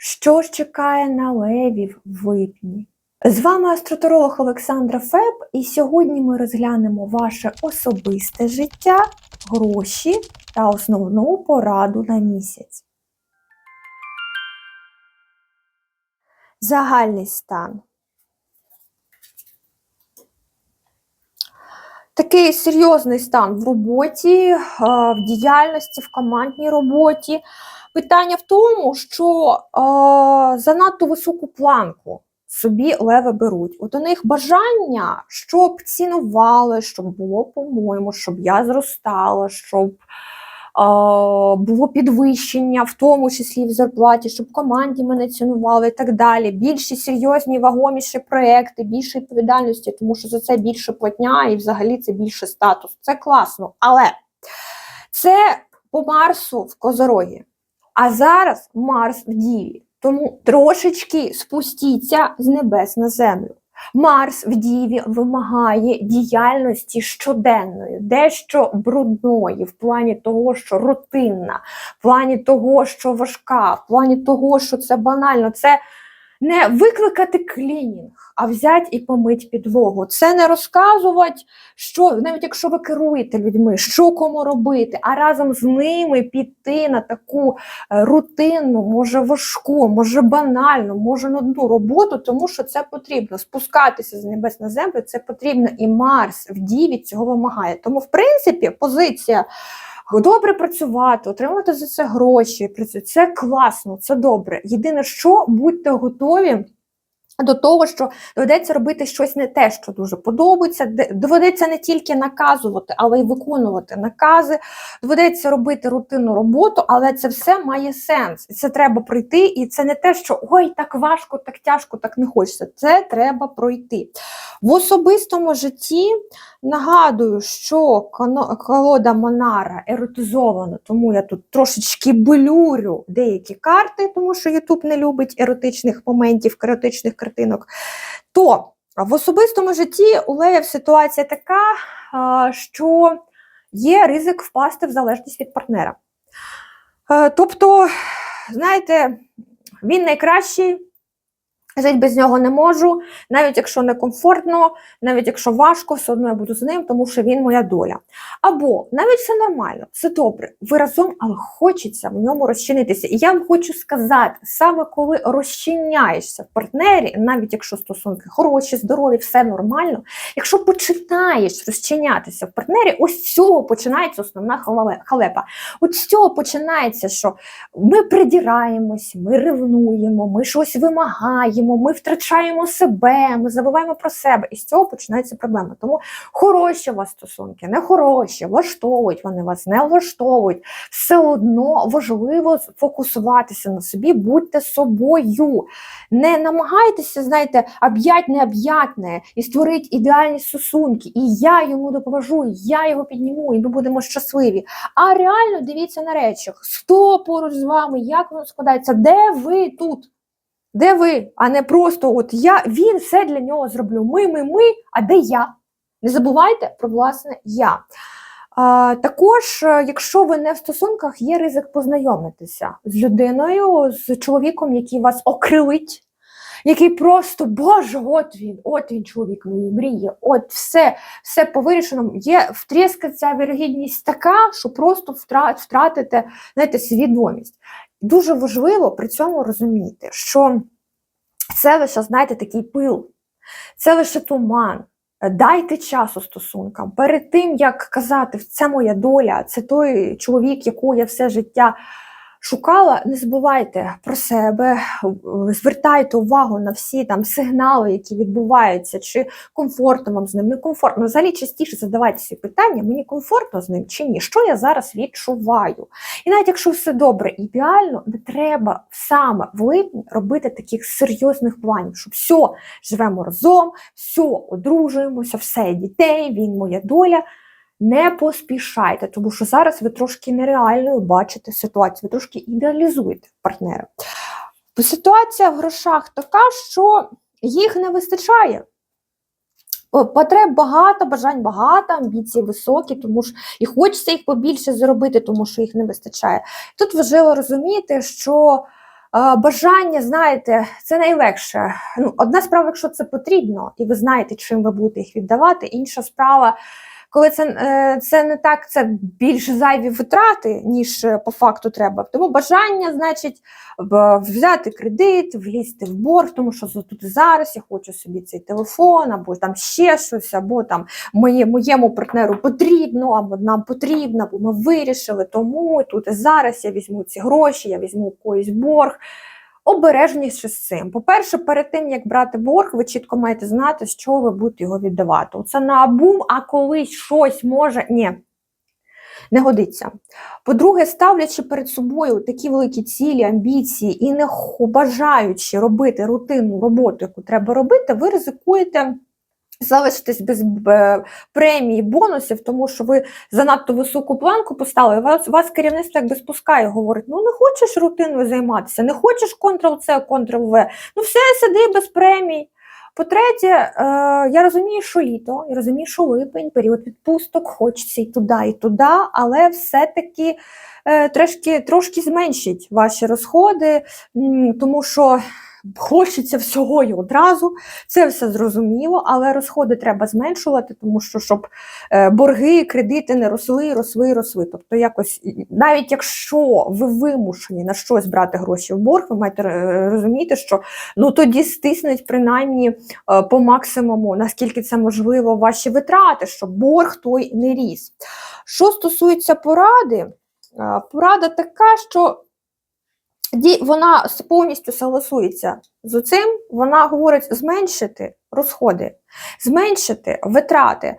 Що ж чекає на левів в липні? З вами астротуролог Олександра Феб, і сьогодні ми розглянемо ваше особисте життя, гроші та основну пораду на місяць. Загальний стан. Такий серйозний стан в роботі, в діяльності, в командній роботі. Питання в тому, що е, занадто високу планку собі леви беруть. От у них бажання, щоб цінували, щоб було по-моєму, щоб я зростала, щоб е, було підвищення, в тому числі в зарплаті, щоб команді мене цінували і так далі. Більші серйозні, вагоміші проекти, більше відповідальності, тому що за це більше платня і взагалі це більше статус. Це класно. Але це по Марсу в Козорогі. А зараз Марс в Діві. Тому трошечки спустіться з небес на землю. Марс в Діві вимагає діяльності щоденної, дещо брудної, в плані того, що рутинна, в плані того, що важка, в плані того, що це банально. Це не викликати клінінг, а взяти і помить підлогу. Це не розказувати, що навіть якщо ви керуєте людьми, що кому робити, а разом з ними піти на таку е, рутинну, може важку, може банальну, може нудну роботу, тому що це потрібно. Спускатися з небес на землю це потрібно, і Марс в Діві цього вимагає. Тому, в принципі, позиція. Добре працювати, отримати за це гроші. Це класно, це добре. Єдине, що будьте готові до того, що доведеться робити щось не те, що дуже подобається. Доведеться не тільки наказувати, але й виконувати накази. Доведеться робити рутинну роботу, але це все має сенс. Це треба пройти, і це не те, що ой, так важко, так тяжко, так не хочеться. Це треба пройти. В особистому житті нагадую, що колода Монара еротизована, тому я тут трошечки блюрю деякі карти, тому що Ютуб не любить еротичних моментів, еротичних картинок. То в особистому житті у Леєв ситуація така, що є ризик впасти в залежність від партнера. Тобто, знаєте, він найкращий. Жити без нього не можу, навіть якщо не комфортно, навіть якщо важко, все одно я буду з ним, тому що він моя доля. Або навіть все нормально, все добре, ви разом, але хочеться в ньому розчинитися. І я вам хочу сказати, саме коли розчиняєшся в партнері, навіть якщо стосунки хороші, здорові, все нормально, якщо починаєш розчинятися в партнері, ось з цього починається основна халепа. От з цього починається, що ми придіраємось, ми ревнуємо, ми щось вимагаємо ми втрачаємо себе, ми забуваємо про себе. І з цього починаються проблеми. Тому хороші у вас стосунки, не хороші, влаштовують, вони вас не влаштовують. Все одно важливо фокусуватися на собі, будьте собою. Не намагайтеся, знаєте, об'ять необ'ятне і створити ідеальні стосунки. І я йому допоможу, і я його підніму, і ми будемо щасливі. А реально дивіться на речах, хто поруч з вами, як воно складається, де ви тут? Де ви? А не просто от я, він все для нього зроблю. Ми, ми, ми, а де я? Не забувайте про власне я. А, Також, е, якщо ви не в стосунках, є ризик познайомитися з людиною, з чоловіком, який вас окрилить, який просто, Боже, от він, от він, чоловік моєї мрії, от все все повирішено. Є втріскаться вірогідність така, що просто втратите знаєте, свідомість. Дуже важливо при цьому розуміти, що це лише, знаєте, такий пил, це лише туман. Дайте часу стосункам. Перед тим, як казати, це моя доля, це той чоловік, якого я все життя шукала, не забувайте про себе, звертайте увагу на всі там сигнали, які відбуваються, чи комфортно вам з ним, не комфортно. Взагалі частіше задавайте ці питання, мені комфортно з ним чи ні, що я зараз відчуваю. І навіть якщо все добре, ідеально, не треба саме в липні робити таких серйозних планів, щоб все, живемо разом, все, одружуємося, все дітей, він моя доля. Не поспішайте, тому що зараз ви трошки нереальною бачите ситуацію, ви трошки ідеалізуєте партнера. Ситуація в грошах така, що їх не вистачає. Потреб багато, бажань багато, амбіції високі, тому що і хочеться їх побільше зробити, тому що їх не вистачає. Тут важливо розуміти, що Е, Бажання, знаєте, це найлегше. Ну, одна справа, якщо це потрібно, і ви знаєте, чим ви будете їх віддавати. Інша справа, коли це, е, це не так, це більш зайві витрати, ніж е, по факту треба. Тому бажання, значить, взяти кредит, влізти в борг, тому що тут зараз я хочу собі цей телефон, або там ще щось, або там моє, моєму партнеру потрібно, або нам потрібно, або ми вирішили, тому тут і зараз я візьму ці гроші, я візьму в борг. Обережніше з цим. По-перше, перед тим як брати борг, ви чітко маєте знати, з чого ви будете його віддавати. Це на бум, а колись щось може. Ні, не годиться. По-друге, ставлячи перед собою такі великі цілі, амбіції і не бажаючи робити рутинну роботу, яку треба робити, ви ризикуєте. Залишитись без премії, бонусів, тому що ви занадто високу планку поставили. Вас, вас керівництво якби спускає, говорить: ну не хочеш рутиною займатися, не хочеш Ctrl-C, Ctrl-V, ну все, сиди без премій. По-третє, е, я розумію, що літо, я розумію, що липень, період відпусток, хочеться і туди, і туди, але все-таки е, трошки, трошки зменшить ваші розходи, тому що хочеться всього і одразу. Це все зрозуміло, але розходи треба зменшувати, тому що щоб е, борги, кредити не росли, росли, росли. Тобто, якось навіть якщо ви вимушені на щось брати гроші в борг, ви маєте е, розуміти, що ну тоді стиснуть принаймні е, по максимуму, наскільки це можливо, ваші витрати, щоб борг той не ріс. Що стосується поради, порада така, що вона повністю согласується з цим, вона говорить зменшити розходи, зменшити витрати,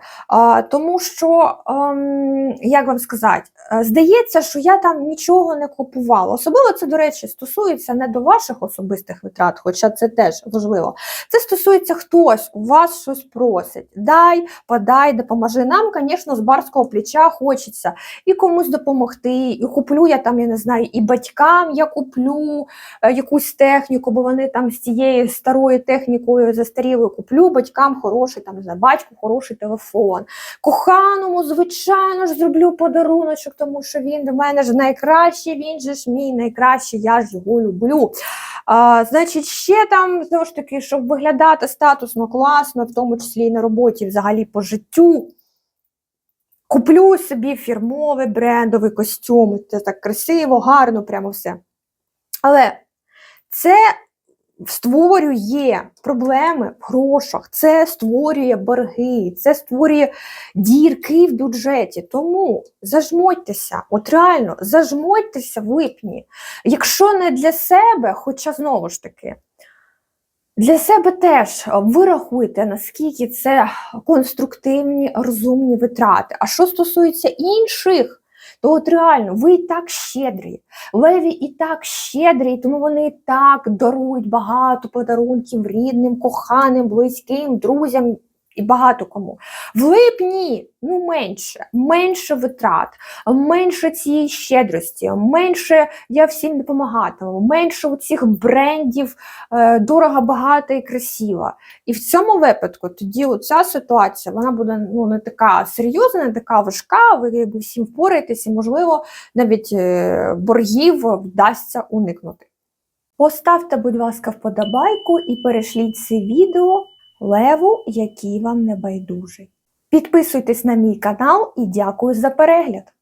тому що, ем, як вам сказати, е, здається, що я там нічого не купувала. Особливо це, до речі, стосується не до ваших особистих витрат, хоча це теж важливо. Це стосується хтось у вас щось просить. Дай, подай, допоможи. Нам, звісно, з барського плеча хочеться і комусь допомогти, і куплю я там, я не знаю, і батькам я куплю е, якусь техніку, бо вони там з цією старою технікою застарілою куплю батькам хороший, там, не знаю, батьку хороший телефон. Коханому, звичайно ж, зроблю подаруночок, тому що він до мене ж найкращий, він же ж мій найкращий, я ж його люблю. А, значить, ще там знову ж таки, щоб виглядати статусно, класно, в тому числі і на роботі, взагалі по життю. Куплю собі фірмовий брендовий костюм. Це так красиво, гарно, прямо все. Але це створює проблеми в грошах, це створює борги, це створює дірки в бюджеті. Тому зажмотьтеся, от реально зажмотьтеся в липні. Якщо не для себе, хоча знову ж таки. Для себе теж вирахуйте, наскільки це конструктивні, розумні витрати. А що стосується інших, то от реально ви і так щедрі. Леві і так щедрі, тому вони і так дарують багато подарунків рідним, коханим, близьким, друзям і багато кому. В липні ну менше, менше витрат, менше цієї щедрості, менше я всім допомагатиму, менше цих брендів е, дорого, багато і красиво. І в цьому випадку тоді ця ситуація вона буде ну, не така серйозна, не така важка, ви якби всім впораєтесь, і, можливо, навіть е, боргів вдасться уникнути. Поставте, будь ласка, вподобайку і перешліть це відео леву, який вам не байдужий. Підписуйтесь на мій канал і дякую за перегляд!